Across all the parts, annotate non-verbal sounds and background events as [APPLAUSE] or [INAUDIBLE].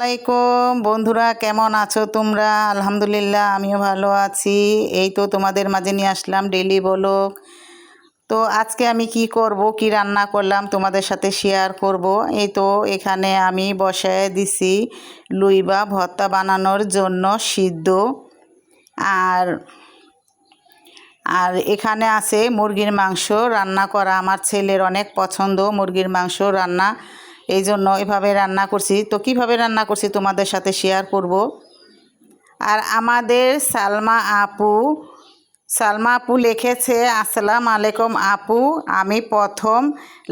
আলাইকুম। বন্ধুরা, কেমন আছো তোমরা? আলহামদুলিল্লাহ, আমিও ভালো আছি। এই তো তোমাদের মাঝে নিয়ে আসলাম ডেলি বলক তো আজকে আমি কি করব, কি রান্না করলাম তোমাদের সাথে শেয়ার করব। এই তো এখানে আমি বসায় দিছি লুইবা ভর্তা বানানোর জন্য সিদ্ধ। আর আর এখানে আছে মুরগির মাংস রান্না করা। আমার ছেলের অনেক পছন্দ মুরগির মাংস রান্না। এই জন্য এভাবে রান্না করছি। তো কীভাবে রান্না করছি তোমাদের সাথে শেয়ার করব? আর আমাদের সালমা আপু সালমা আপু লিখেছে, আসসালাম আলাইকুম আপু, আমি প্রথম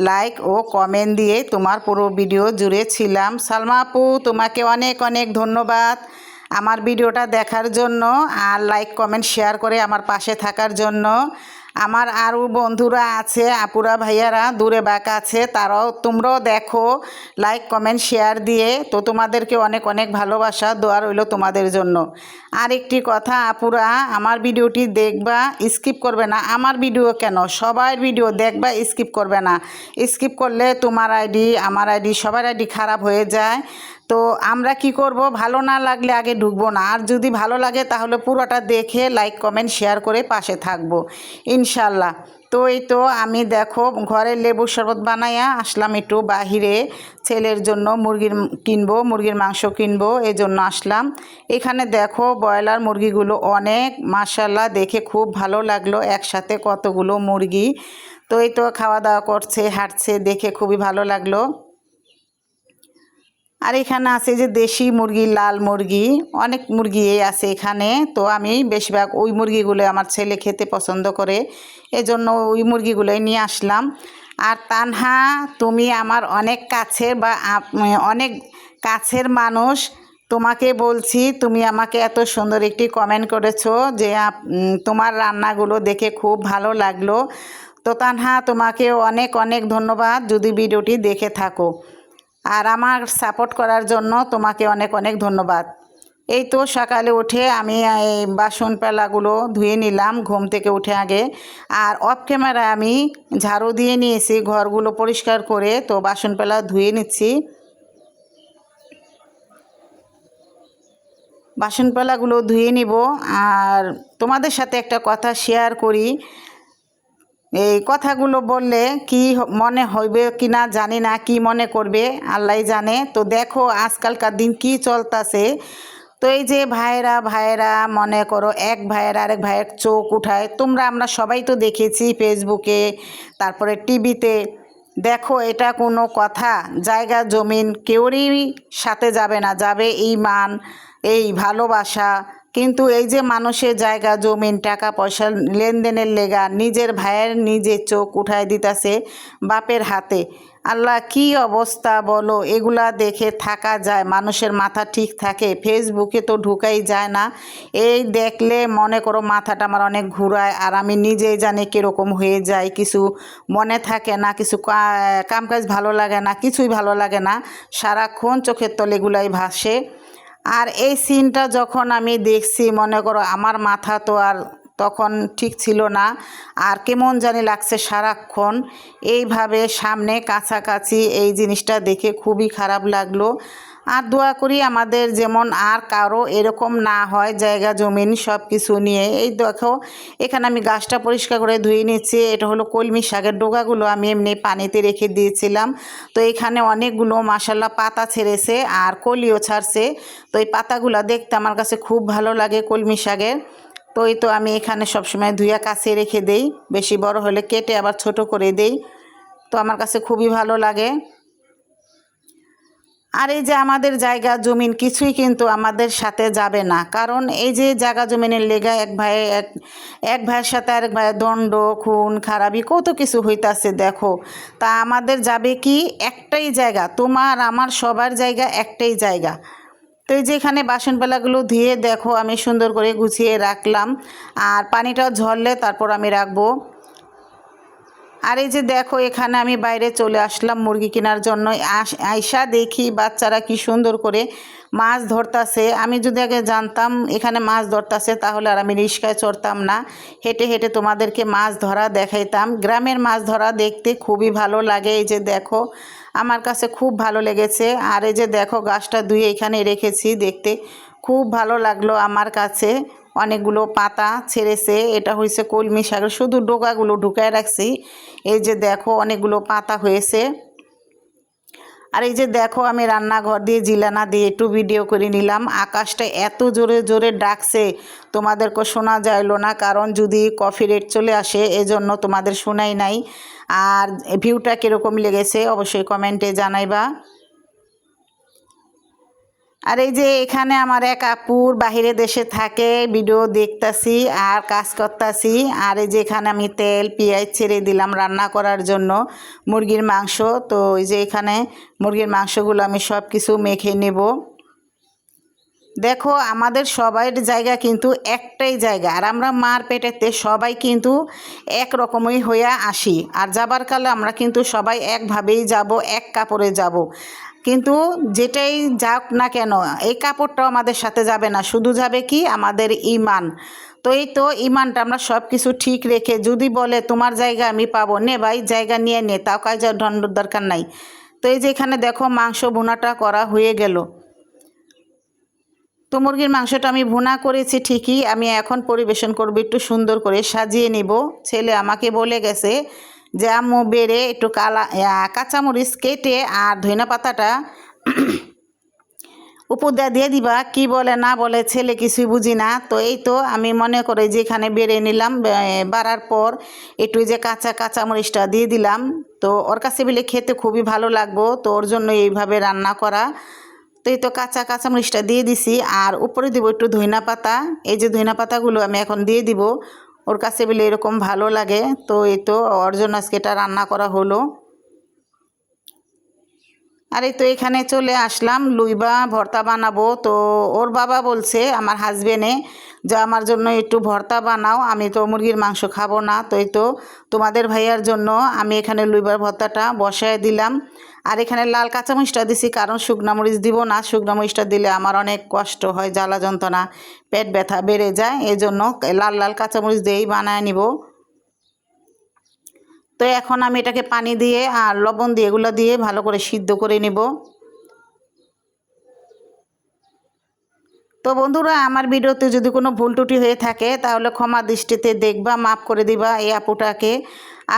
লাইক ও কমেন্ট দিয়ে তোমার পুরো ভিডিও জুড়ে ছিলাম। সালমা আপু, তোমাকে অনেক অনেক ধন্যবাদ আমার ভিডিওটা দেখার জন্য আর লাইক কমেন্ট শেয়ার করে আমার পাশে থাকার জন্য। আমার আরও বন্ধুরা আছে, আপুরা ভাইয়ারা, দূরে বাঁকা আছে, তারাও তোমরাও দেখো লাইক কমেন্ট শেয়ার দিয়ে। তো তোমাদেরকে অনেক অনেক ভালোবাসা, দোয়া রইল তোমাদের জন্য। আর একটি কথা, আপুরা, আমার ভিডিওটি দেখবা স্কিপ করবে না। আমার ভিডিও কেন? সবার ভিডিও দেখবা স্কিপ করবে না। স্কিপ করলে তোমার আইডি আমার আইডি সবার আইডি খারাপ হয়ে যায়। তো আমরা কি করব? ভালো না লাগলে আগে ঢুকবো না। আর যদি ভালো লাগে তাহলে পুরোটা দেখে লাইক কমেন্ট শেয়ার করে পাশে থাকব। ইনশাল্লাহ। তো এই তো আমি দেখো ঘরে লেবু শরবত বানাইয়া আসলাম একটু বাহিরে। ছেলের জন্য মুরগির কিনবো, মুরগির মাংস কিনবো এই জন্য আসলাম। এখানে দেখো ব্রয়লার মুরগিগুলো অনেক মাসাল্লাহ দেখে খুব ভালো লাগল একসাথে কতগুলো মুরগি। তো এই তো খাওয়া দাওয়া করছে, হাঁটছে, দেখে খুবই ভালো লাগল। আর এখানে আছে যে দেশি মুরগি, লাল মুরগি, অনেক মুরগি আছে এখানে। তো আমি বেশিরভাগ ওই মুরগিগুলো আমার ছেলে খেতে পছন্দ করে, এজন্য ওই মুরগিগুলোই নিয়ে আসলাম। আর তানহা, তুমি আমার অনেক কাছের বা অনেক কাছের মানুষ। তোমাকে বলছি, তুমি আমাকে এত সুন্দর একটি কমেন্ট করেছ যে তোমার রান্নাগুলো দেখে খুব ভালো লাগল। তো তানহা, তোমাকে অনেক অনেক ধন্যবাদ। যদি ভিডিওটি দেখে থাকো। আর আমার সাপোর্ট করার জন্য তোমাকে অনেক অনেক ধন্যবাদ। এই তো সকালে উঠে আমি, এই বাসন পেলাগুলো ধুয়ে নিলাম ঘুম থেকে উঠে আগে। আর অফ ক্যামেরায় আমি ঝাড়ু দিয়ে নিয়েছি, ঘরগুলো পরিষ্কার করে তো বাসন পেলা ধুয়ে নিচ্ছি। বাসন পেলাগুলো ধুয়ে নিব। আর তোমাদের সাথে একটা কথা শেয়ার করি। এই কথাগুলো বললে কি মনে হইবে কি না জানি না, কি মনে করবে আল্লাহ জানে। তো দেখো আজকালকার দিন কি চলতেছে। তো এই যে ভাইয়েরা ভাইয়েরা, মনে করো এক ভাইয়ের আরেক ভাইয়ের চোখ উঠায়। তোমরা, আমরা সবাই তো দেখেছি ফেসবুকে, তারপরে টিভিতে। দেখো, এটা কোনো কথা। জায়গা, জমিন কেউরই সাথে যাবে না। যাবে এই মান, এই ভালোবাসা। কিন্তু এই যে মানুষের জায়গা জমিন টাকা, পয়সা, লেনদেনের লেগা, নিজের ভাইয়ের নিজে চোখ উঠায় দিতেছে বাপের হাতে। আল্লাহ কি অবস্থা বলো? এগুলা দেখে থাকা যায়, মানুষের মাথা ঠিক থাকে। ফেসবুকে তো ঢুকাই যায় না। এই দেখলে মনে করো মাথাটা আমার অনেক ঘুরায় আর আমি নিজেই জানি কীরকম হয়ে যায়। কিছু মনে থাকে না, কিছু কামকাজ ভালো লাগে না, কিছুই ভালো লাগে না। সারাক্ষণ চোখের তলেগুলাই ভাসে। আর এই সিনটা যখন আমি দেখছি, মনে করো আমার মাথা তো আর তখন ঠিক ছিল না। আর কেমন জানি লাগছে সারাক্ষণ। এইভাবে সামনে কাছাকাছি এই জিনিসটা দেখে খুবই খারাপ লাগল। আর দোয়া করি আমাদের যেমন আর কারও এরকম না হয়, জায়গা, জমিন সব কিছু নিয়ে। এই দেখো, এখানে আমি গাছটা পরিষ্কার করে ধুয়ে নিচ্ছি। এটা হলো কলমি শাকের ডোগাগুলো আমি এমনি পানিতে রেখে দিয়েছিলাম। তো এখানে অনেকগুলো মাসাল্লা পাতা ছেড়েছে আর কলিও ছাড়ছে। তো এই পাতাগুলো দেখতে আমার কাছে খুব ভালো লাগে কলমি শাকের। তো এই তো আমি এখানে সবসময় ধুইয়া কাছে রেখে দেই। বেশি বড় হলে কেটে আবার ছোট করে দেই। তো আমার কাছে খুবই ভালো লাগে। আর এই যে আমাদের জায়গা, জমিন কিছুই কিন্তু আমাদের সাথে যাবে না। কারণ এই যে জায়গা, জমিনের লেগা এক ভাই, এক এক ভাইয়ের সাথে আরেক ভাইয়ের দণ্ড, খুন খারাপি কত কিছু হইতাছে দেখো। তা আমাদের যাবে কি? একটাই জায়গা, তোমার, আমার সবার জায়গা একটাই জায়গা। তো এই যে এখানে বাসনপালাগুলো ধুয়ে দেখো, আমি সুন্দর করে গুছিয়ে রাখলাম। আর পানিটা ঝরলে তারপর আমি রাখব। আর এই যে দেখো, এখানে আমি বাইরে চলে আসলাম মুরগি কেনার জন্য। আইসা দেখি বাচ্চারা কি সুন্দর করে মাছ ধরতাছে। আমি যদি আগে জানতাম এখানে মাছ ধরতাছে, তাহলে আর আমি রিস্কায় চড়তাম না। হেঁটে হেঁটে তোমাদেরকে মাছ ধরা দেখাইতাম। গ্রামের মাছ ধরা দেখতে খুবই ভালো লাগে। এই যে দেখো, আমার কাছে খুব ভালো লেগেছে। আর এই যে দেখো, গাছটা ধুয়ে এখানে রেখেছি দেখতে। খুব ভালো লাগল আমার কাছে। অনেকগুলো পাতা ছেড়েছে। এটা হয়েছে কলমি শাকের শুধু ডোকাগুলো ঢুকায় রাখছি। এই যে দেখো, অনেকগুলো পাতা হয়েছে। আর এই যে দেখো, আমি রান্নাঘর দিয়ে জিলানা দিয়ে একটু ভিডিও করে নিলাম। আকাশটা এত জোরে জোরে ডাকছে, তোমাদেরকে শোনা যাইলো না। কারণ যদি কফি রেট চলে আসে, এজন্য তোমাদের শোনাই নাই। আর ভিউটা কীরকম লেগেছে, অবশ্যই কমেন্টে জানাইবা। আর এই যে এখানে আমার এক আপুর বাহিরে দেশে থাকে, ভিডিও দেখতাছি আর কাজ করতাছি। আর এই যে এখানে আমি তেল, পেঁয়াজ ছেড়ে দিলাম রান্না করার জন্য মুরগির মাংস। তো এই যে এখানে মুরগির মাংসগুলো আমি সব কিছু মেখে নেব। দেখো, আমাদের সবাইয়ের জায়গা কিন্তু একটাই জায়গা। আর আমরা মার পেটেতে সবাই কিন্তু এক রকমই হইয়া আসি। আর যাবার কালে আমরা কিন্তু সবাই একভাবেই যাব, এক কাপড়ে যাব। কিন্তু যেটাই যাক না কেন, এই কাপড়টাও আমাদের সাথে যাবে না, শুধু যাবে কি আমাদের ইমান। তো এই তো ইমানটা আমরা সব কিছু ঠিক রেখে, যদি বলে তোমার জায়গা আমি পাবো, নে ভাই জায়গা নিয়ে নে, তাও কাজ দণ্ডর দরকার নাই। তো এই যে এখানে দেখো মাংস ভুনাটা করা হয়ে গেল। তো মুরগির মাংসটা আমি ভুনা করেছি ঠিকই, আমি এখন পরিবেশন করব একটু সুন্দর করে, সাজিয়ে নিব। ছেলে আমাকে বলে গেছে আম্মু বেড়ে একটু কালা কাঁচামরিচ কেটে আর ধইনা পাতাটা [CLEARS THROAT] উপর দিয়ে দিয়ে দিবা। কি বলে, না বলে ছেলে কিছুই বুঝি না। তো এই তো আমি মনে করে যে এখানে বেড়ে নিলাম বাড়ার পর একটু যে কাঁচা কাঁচামরিচটা দিয়ে দিলাম। তো ওর কাছে বলে খেতে খুবই ভালো লাগবো, তো ওর জন্য এইভাবে রান্না করা। তো এই তো কাঁচা কাঁচামরিচটা দিয়ে দিছি। আর উপরে দিব একটু ধইনা পাতা। এই যে ধইনা পাতাগুলো আমি এখন দিয়ে দিব। ওর কাছে বলে এরকম ভালো লাগে, তো এই তো অর্জন আজকে এটা রান্না করা হলো। আর এই তো এখানে চলে আসলাম, লুইবা ভর্তা বানাবো, তো ওর বাবা বলছে, আমার হাজবেন্ডে যে আমার জন্য একটু ভর্তা বানাও, আমি তো মুরগির মাংস খাব না। তো তো তোমাদের ভাইয়ার জন্য আমি এখানে লুইবার ভর্তাটা বসায় দিলাম। আর এখানে লাল কাঁচামরিচটা দিছি, কারণ শুকনা মরিচ দিব না। শুকনা মরিচটা দিলে আমার অনেক কষ্ট হয়, জ্বালা যন্ত্রণা, পেট ব্যথা বেড়ে যায়। এই জন্য লাল লাল কাঁচামরিচ দিয়েই বানায় নিব। তো এখন আমি এটাকে পানি দিয়ে আর লবণ দিয়ে এগুলো দিয়ে ভালো করে সিদ্ধ করে নেব। তো বন্ধুরা, আমার ভিডিওতে যদি কোনো ভুল টুটি হয়ে থাকে, তাহলে ক্ষমা দৃষ্টিতে দেখবা, মাফ করে দিবা এই আপুটাকে।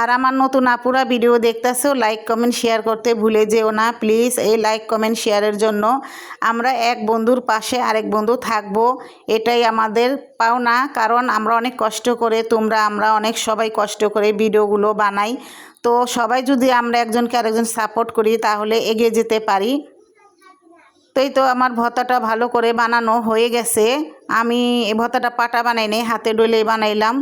আর আমার নতুন আপুরা ভিডিও দেখতেছো লাইক কমেন্ট শেয়ার করতে ভুলে যেও না। প্লিজ এই লাইক কমেন্ট শেয়ারের জন্য আমরা এক বন্ধুর পাশে আরেক বন্ধু থাকব। এটাই আমাদের পাওনা, কারণ আমরা অনেক কষ্ট করে, তোমরা, আমরা অনেক সবাই কষ্ট করে ভিডিওগুলো বানাই। তো সবাই যদি আমরা একজনকে আরেকজন সাপোর্ট করি, তাহলে এগিয়ে যেতে পারি। তো এই তো আমার ভর্তাটা ভালো করে বানানো হয়ে গেছে। আমি এই ভর্তাটা পাটা বানাইনি হাতে ডলে বানাইলাম।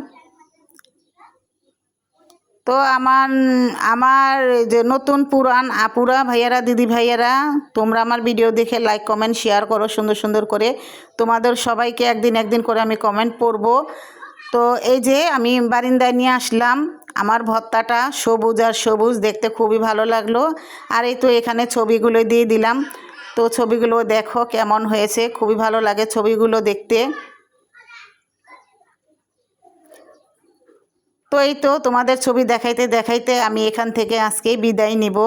তো আমার আমার যে নতুন পুরান আপুরা, ভাইয়ারা, দিদি ভাইয়ারা, তোমরা আমার ভিডিও দেখে লাইক কমেন্ট শেয়ার করো সুন্দর সুন্দর করে। তোমাদের সবাইকে একদিন একদিন করে আমি কমেন্ট পড়ব তো এই যে আমি বারিন্দায় নিয়ে আসলাম, আমার ভর্তাটা সবুজ আর সবুজ, দেখতে খুবই ভালো লাগল। আর এই তো এখানে ছবিগুলো দিয়ে দিলাম। তো ছবিগুলো দেখো কেমন হয়েছে। খুবই ভালো লাগে ছবিগুলো দেখতে। তো এই তো তোমাদের ছবি দেখাইতে দেখাইতে আমি এখান থেকে আজকে বিদায় নিব।